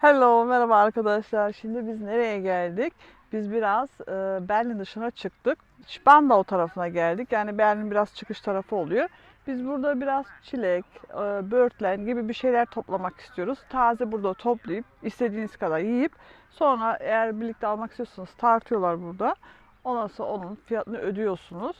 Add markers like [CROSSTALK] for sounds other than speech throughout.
Hello, merhaba arkadaşlar. Şimdi biz nereye geldik? Biz biraz e, Berlin dışına çıktık. Spandau tarafına geldik. Yani Berlin biraz çıkış tarafı oluyor. Biz burada biraz çilek, e, böğürtlen gibi bir şeyler toplamak istiyoruz. Taze burada toplayıp istediğiniz kadar yiyip sonra eğer birlikte almak istiyorsanız tartıyorlar burada. Ondan sonra onun fiyatını ödüyorsunuz.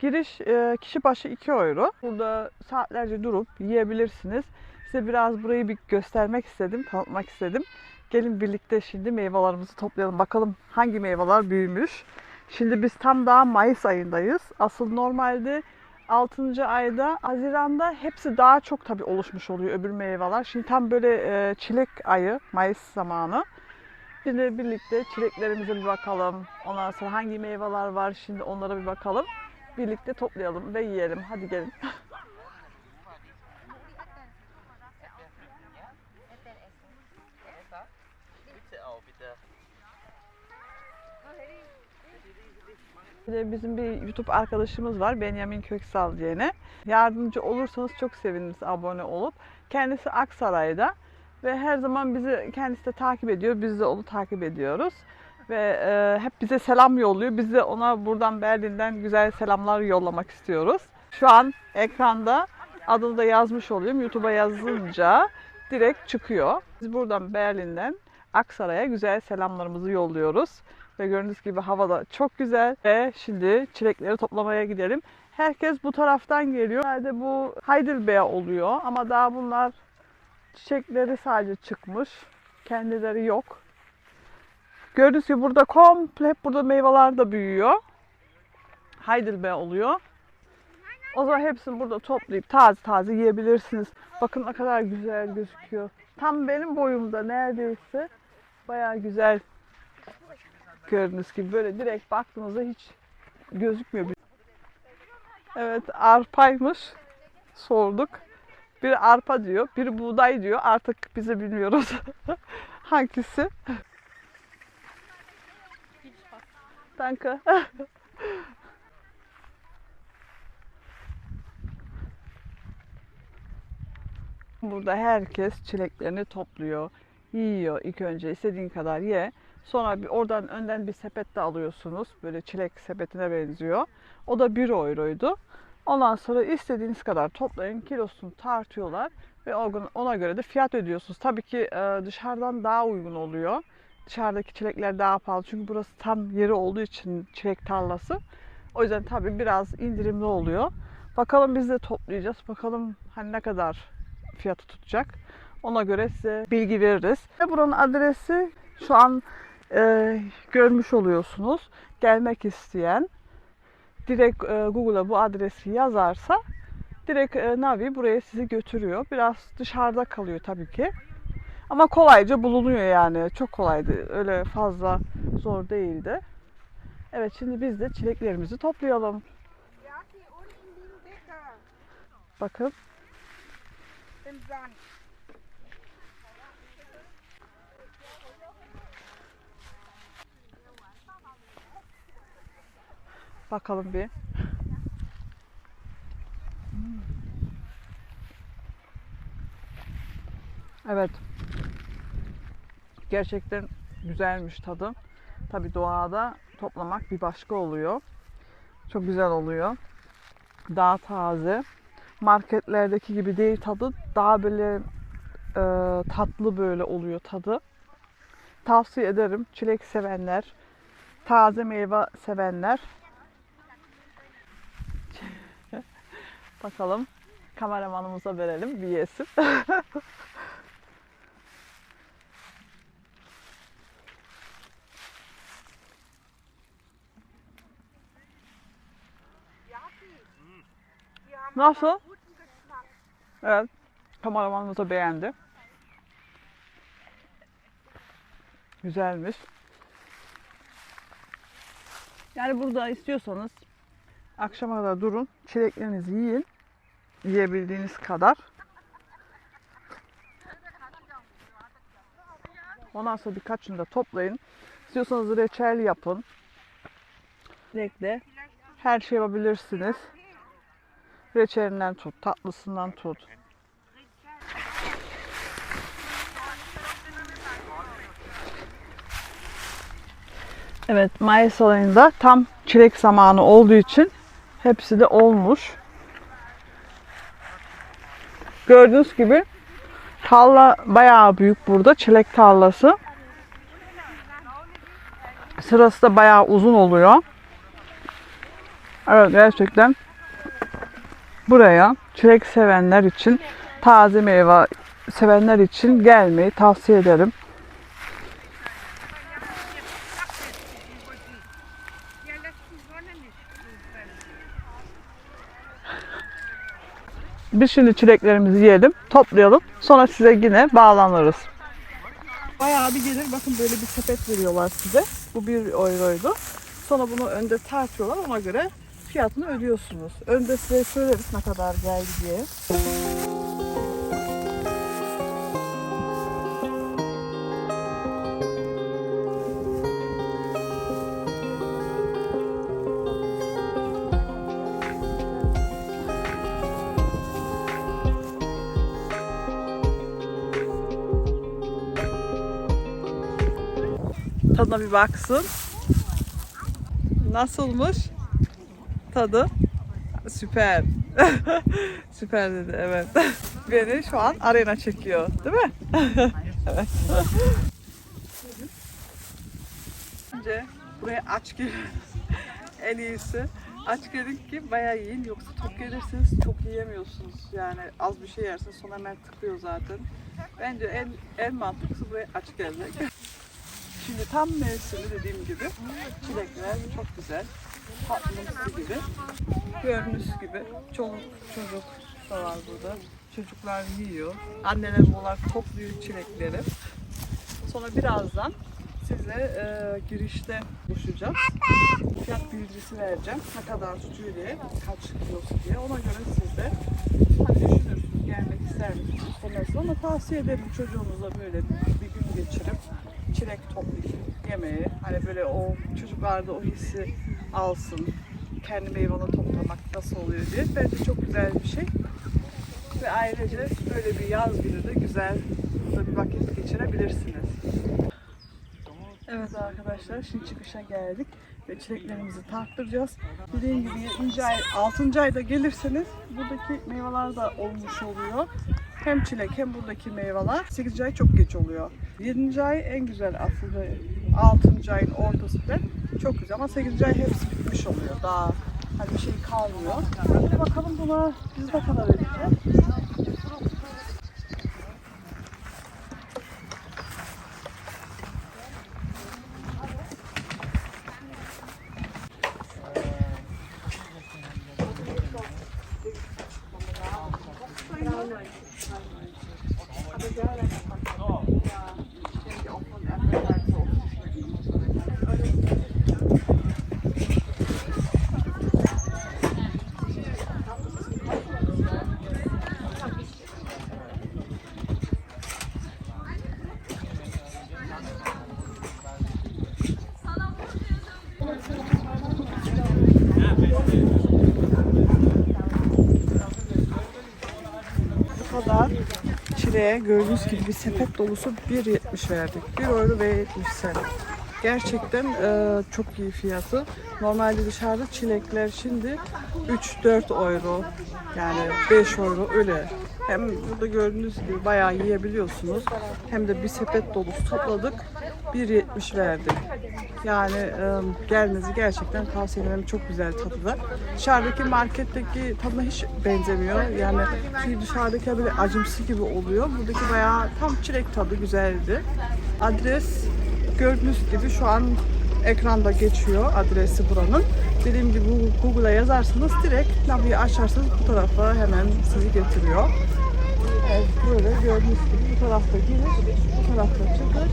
Giriş e, kişi başı 2 euro. Burada saatlerce durup yiyebilirsiniz. Size biraz burayı bir göstermek istedim, tanıtmak istedim. Gelin birlikte şimdi meyvelerimizi toplayalım. Bakalım hangi meyveler büyümüş. Şimdi biz tam daha Mayıs ayındayız. Asıl normalde 6. ayda, Haziran'da hepsi daha çok tabii oluşmuş oluyor öbür meyveler. Şimdi tam böyle e, çilek ayı, Mayıs zamanı. Şimdi birlikte çileklerimize bir bakalım. Ondan sonra hangi meyveler var şimdi onlara bir bakalım. Birlikte toplayalım ve yiyelim. Hadi gelin. [LAUGHS] Bir de bizim bir YouTube arkadaşımız var Benjamin Köksal diyene. Yardımcı olursanız çok seviniriz abone olup. Kendisi Aksaray'da ve her zaman bizi kendisi de takip ediyor. Biz de onu takip ediyoruz. Ve e, hep bize selam yolluyor. Biz de ona buradan Berlin'den güzel selamlar yollamak istiyoruz. Şu an ekranda adını da yazmış oluyorum. YouTube'a yazınca direkt çıkıyor. Biz buradan Berlin'den Aksaray'a güzel selamlarımızı yolluyoruz. Ve gördüğünüz gibi hava da çok güzel. Ve şimdi çilekleri toplamaya gidelim. Herkes bu taraftan geliyor. Herhalde bu Heidelbeer oluyor ama daha bunlar çiçekleri sadece çıkmış. Kendileri yok. Gördüğünüz gibi burada komple burada meyveler de büyüyor. Heidelbeer oluyor. O zaman hepsini burada toplayıp taze taze yiyebilirsiniz. Bakın ne kadar güzel gözüküyor. Tam benim boyumda neredeyse. Bayağı güzel gördüğünüz gibi böyle direkt baktığınızda hiç gözükmüyor. Evet arpaymış. Sorduk. Biri arpa diyor, biri buğday diyor. Artık bize bilmiyoruz [LAUGHS] hangisi. Danke. [LAUGHS] Burada herkes çileklerini topluyor, yiyor ilk önce istediğin kadar ye. Sonra bir oradan önden bir sepet de alıyorsunuz. Böyle çilek sepetine benziyor. O da 1 euroydu. Ondan sonra istediğiniz kadar toplayın. Kilosunu tartıyorlar ve ona göre de fiyat ödüyorsunuz. Tabii ki e, dışarıdan daha uygun oluyor. Dışarıdaki çilekler daha pahalı. Çünkü burası tam yeri olduğu için çilek tarlası. O yüzden tabii biraz indirimli oluyor. Bakalım biz de toplayacağız. Bakalım hani ne kadar fiyatı tutacak. Ona göre size bilgi veririz. Ve buranın adresi şu an e, görmüş oluyorsunuz. Gelmek isteyen direkt e, Google'a bu adresi yazarsa direkt e, Navi buraya sizi götürüyor. Biraz dışarıda kalıyor tabii ki. Ama kolayca bulunuyor yani. Çok kolaydı. Öyle fazla zor değildi. Evet şimdi biz de çileklerimizi toplayalım. Bakın. Bakalım bir. Evet. Gerçekten güzelmiş tadı. Tabi doğada toplamak bir başka oluyor. Çok güzel oluyor. Daha taze. Marketlerdeki gibi değil tadı. Daha böyle e, tatlı böyle oluyor tadı. Tavsiye ederim. Çilek sevenler, taze meyve sevenler Bakalım kameramanımıza verelim bir yesin. [LAUGHS] Nasıl? Evet. Kameramanımız da beğendi. Güzelmiş. Yani burada istiyorsanız akşama kadar durun. Çileklerinizi yiyin yiyebildiğiniz kadar. Ondan sonra birkaçını da toplayın. İstiyorsanız reçel yapın. Renkle her şey yapabilirsiniz. Reçelinden tut, tatlısından tut. Evet, Mayıs ayında tam çilek zamanı olduğu için hepsi de olmuş. Gördüğünüz gibi tarla bayağı büyük burada çilek tarlası. Sırası da bayağı uzun oluyor. Evet gerçekten buraya çilek sevenler için taze meyve sevenler için gelmeyi tavsiye ederim. Biz şimdi çileklerimizi yiyelim, toplayalım. Sonra size yine bağlanırız. Bayağı bir gelir. Bakın böyle bir sepet veriyorlar size. Bu 1 euroydu. Sonra bunu önde tartıyorlar. Ona göre fiyatını ödüyorsunuz. Önde size söyleriz ne kadar geldi diye. Tadına bir baksın. Nasılmış? Tadı? Süper. [LAUGHS] Süper dedi evet. [LAUGHS] Beni şu an arena çekiyor değil mi? [LAUGHS] evet. Bence buraya aç gelin. en iyisi. Aç gelin ki bayağı yiyin yoksa tok gelirsiniz çok yiyemiyorsunuz. Yani az bir şey yersiniz sonra hemen tıkıyor zaten. Bence en en mantıklısı buraya aç gelmek. Şimdi tam mevsimi dediğim gibi çilekler çok güzel. Tatlımsı gibi. Gördüğünüz gibi çoluk çocuk da var burada. Çocuklar yiyor. Anneler babalar topluyor çilekleri. Sonra birazdan size e, girişte buluşacağız. Fiyat bildirisi vereceğim. Ne kadar tutuyor diye, kaç kilosu diye. Ona göre siz de hani düşünürsünüz, gelmek ister misiniz, istemezsiniz ama tavsiye ederim çocuğunuzla böyle bir gün geçirip çilek toplayıp yemeği. Hani böyle o çocuklarda o hissi alsın. Kendi meyvanı toplamak nasıl oluyor diye. Bence çok güzel bir şey. Ve ayrıca böyle bir yaz günü de güzel burada bir vakit geçirebilirsiniz. Evet arkadaşlar şimdi çıkışa geldik ve çileklerimizi tarttıracağız. Dediğim gibi 7. ay, 6. ayda gelirseniz buradaki meyveler de olmuş oluyor. Hem çilek hem buradaki meyveler. 8. ay çok geç oluyor. 7. ay en güzel aslında 6. ayın ortası bile çok güzel ama 8. ay hepsi bitmiş oluyor. Daha hani bir şey kalmıyor. Hadi bakalım buna biz ne kadar ödeyeceğiz. Kadar çileğe gördüğünüz gibi bir sepet dolusu 1.70 verdik. 1 euro ve 70 sen. Gerçekten e, çok iyi fiyatı. Normalde dışarıda çilekler şimdi 3-4 euro yani 5 euro öyle. Hem burada gördüğünüz gibi bayağı yiyebiliyorsunuz. Hem de bir sepet dolusu topladık. 1.70 verdik. Yani e, gelmenizi gerçekten tavsiye ederim. Çok güzel tadı da. Dışarıdaki marketteki tadına hiç benzemiyor. Yani çünkü dışarıdaki böyle acımsı gibi oluyor. Buradaki bayağı tam çilek tadı güzeldi. Adres gördüğünüz gibi şu an ekranda geçiyor adresi buranın. Dediğim gibi Google'a yazarsanız direkt naviyi açarsanız bu tarafa hemen sizi getiriyor. Evet, böyle gördüğünüz gibi bu tarafta giriş, bu tarafta çıkış.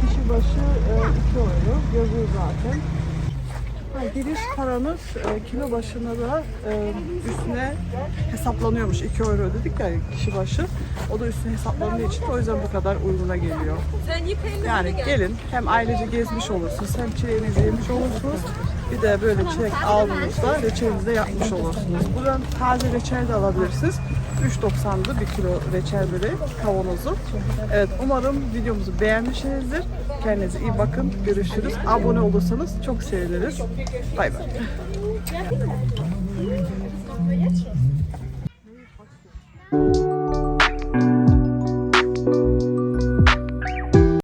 Kişi başı e, 2 euro yazıyor zaten. Ha, giriş paranız e, kilo başına da e, üstüne hesaplanıyormuş. 2 euro dedik ya kişi başı. O da üstüne hesaplandığı için o yüzden bu kadar uyguna geliyor. Yani gelin hem ailece gezmiş olursunuz hem çileğinizi yemiş olursunuz. Bir de böyle çilek aldığınızda reçelinizi de yapmış olursunuz. Buradan taze reçel de alabilirsiniz. 3.90'dı bir kilo reçel böreği kavanozu. Evet umarım videomuzu beğenmişsinizdir. Kendinize iyi bakın. Görüşürüz. Abone olursanız çok seviniriz. Bay bay.